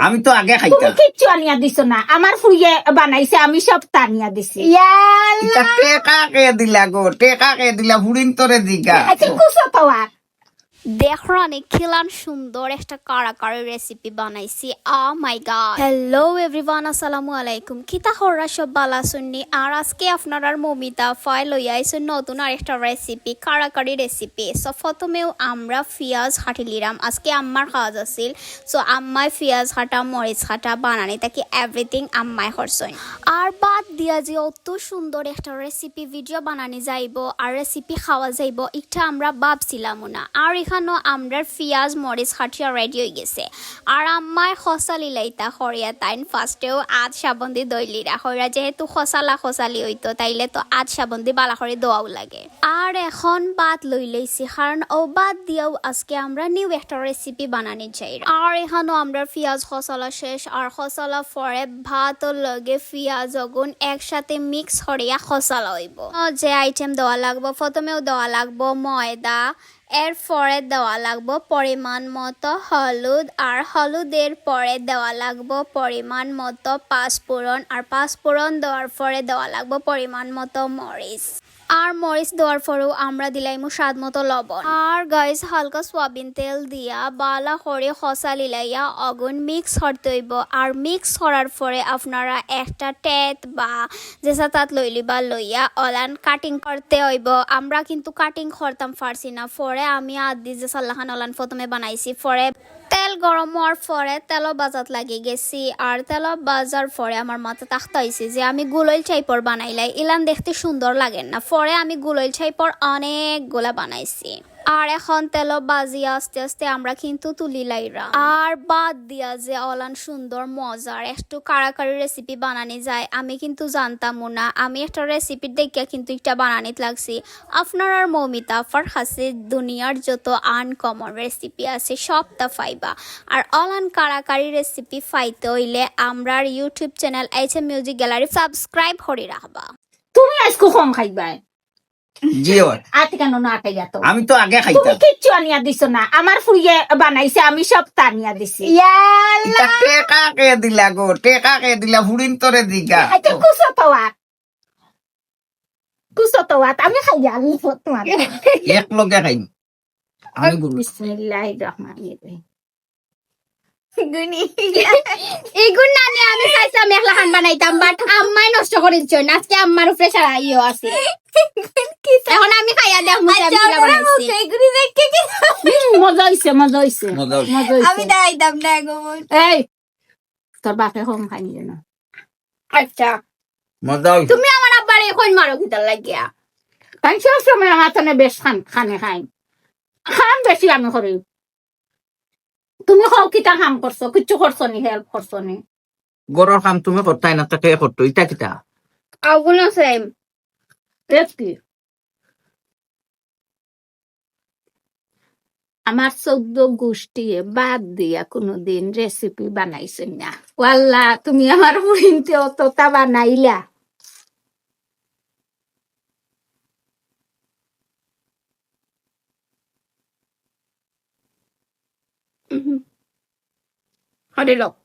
আমি তো আগে তুমি খাইতাম কিচ্ছু আনিয়া দিছো না। আমার ফুইয়ে বানাইছে আমি সব টানিয়া দিছি। টেকা কে দিলা গো? টেকা কে দিলা? হুড়িন তোরে দিগা। আচ্ছা কুসো তো আর। দেখো অনেক খিলান সুন্দর একটা কারাকারি রেসিপি বানাইছি। Ah my god hello everyone আসসালামু আলাইকুম। কিতা হররা সব বালা শুননি? আর আজকে আপনার মমিতা ফাই লই আইছে নতুন আর একটা রেসিপি কারাকারি রেসিপি সো প্রথমেও আমরা পিঁয়াজ হাঁটিলিরাম আজকে আম্মার কাজ আছিল সো আম্মায় পিঁয়াজ হাঁটা মরিচ হাঁটা বানানি তাকে এভরিথিং আম্মায় হরসইন। আর বাদ দিয়া যে অত সুন্দর একটা রেসিপি ভিডিও বানানি যাইব আর রেসিপি খাওয়া যাইব এটা আমরা ভাবছিলাম না। আর এখানেও আমরা ফিয়াজ মরিচ হাটিয়া রেডি হয়ে গেছে। আর আম্মায় খসা লিলাইতা হরিয়া তাইন ফার্স্টেও আজ সাবন্দি দইলিরা হরিয়া যেহেতু খসালা খসালি হইতো তাইলে তো আজ সাবন্দি বালা দোয়াও লাগে। আর এখন বাদ লই লইছি কারণ ও বাদ দিয়েও আজকে আমরা নিউ একটা রেসিপি বানানি চাই আর এখানেও আমরা ফিয়াজ খসলা শেষ আর খসলা পরে ভাত লগে ফিয়াজ অগুন একসাথে মিক্স হরিয়া খসলা হইব। যে আইটেম দেওয়া লাগবো প্রথমেও দেওয়া লাগবো, ময়দা এর পরে দেওয়া লাগবো পরিমাণ মতো হলুদ, আর হলুদের পরে দেওয়া লাগবো পরিমাণ মতো পাঁচফোড়ন, আর পাঁচফোড়ন দেওয়ার পরে দেওয়া লাগবো পরিমাণ মতো মরিচ। আর মরিচ দেওয়ার পরেও আমরা দিলাইমু স্বাদ মতো লবণ। আর গাইস হালকা সোয়াবিন তেল দিয়া বালা করে খসা লিলাইয়া অগুন মিক্স হরতে হইব। আর মিক্স করার পরে আপনারা একটা টেত বা যেসা তাত লইলি বা লইয়া অলান কাটিং করতে হইব। আমরা কিন্তু কাটিং করতাম পারছি না। পরে আমি আদি যে সাল্লাহান অলান প্রথমে বানাইছি। পরে তেল গরম হওয়ার পরে তেল বাজার লাগি গেছি আর তেল বাজার পরে আমার মাথা তাখতা হয়েছে যে আমি গুলইল ছাইপর বানাইলাই ইলান দেখতে সুন্দর লাগে না। পরে আমি গুলইল চাইপর অনেকগুলা বানাইছি। আর এখন তেল বাজি আস্তে আস্তে আমরা কিন্তু তুলি লাইরা। আর বাদ দিয়া যে অলান সুন্দর, মজার, একটু কারাকারি রেসিপি বানানি যায়, আমি কিন্তু জানতামও না। আমি একটা রেসিপি দেখিয়া কিন্তু একটা বানানিত লাগছি। আপনার আর মৌমিতা, আফার দুনিয়ার যত আনকমন রেসিপি আছে সবটা ফাইবা আর অলান কারাকারি রেসিপি ফাইতে হইলে আমরার YouTube channel H M Music Gallery subscribe করে রাখবা। তুমি আজকে কম খাইবাই। আমি তো আগে খাইতাম। কিচ্ছু আনিয়া দিছো না। আমার ফুইয়ে বানাইছে আমি সব তানিয়া দিছি। টেকা কে দিলা গো টেকা কে দিলা হুড়িন তোরে দিগা। কুসো তো আর কুসো তো আর আমি খাইয়া আমি তোমার এক লগে খাইম। আমি বিসমিল্লাহির রহমানির রহিম এগুন। না নিয়ে আমি চাইছিলাম একলা খান বানাইতাম বাট আম্মাই নষ্ট করে দিচ্ছ আজকে আম্মার উপরে সারা ইয়ে আছে এখন আমি খাইয়া দেখ মুখে আমি কিলা বানাইছি। হুম, মজা হইছে মজা হইছে মজা হইছে। আমি দাঁড়াইতাম না এই তোর বাপে কম খাইনি না। আচ্ছা। মজা হইছে। তুমি আমার আব্বার এখন মারো কিতার লাগিয়া। সব সময় আমার তনে বেশ খান খানে খাই। খান বেশি আমি করি। তুমি খাও কিতা কাম করছ কিচ্ছু করছ নি হেল্প করছ নি? গরর কাম তুমি করতাই না তাকে করতো ইটা কিটা আগুন আছে? রেস কি? আমার চৌদ্দ গোষ্ঠী বাদ দিয়া কোনোদিন রেসিপি বানাইছেন না? ওয়াল্লা তুমি আমার বুড়িনতে অতটা বানাইলা। হরে লোক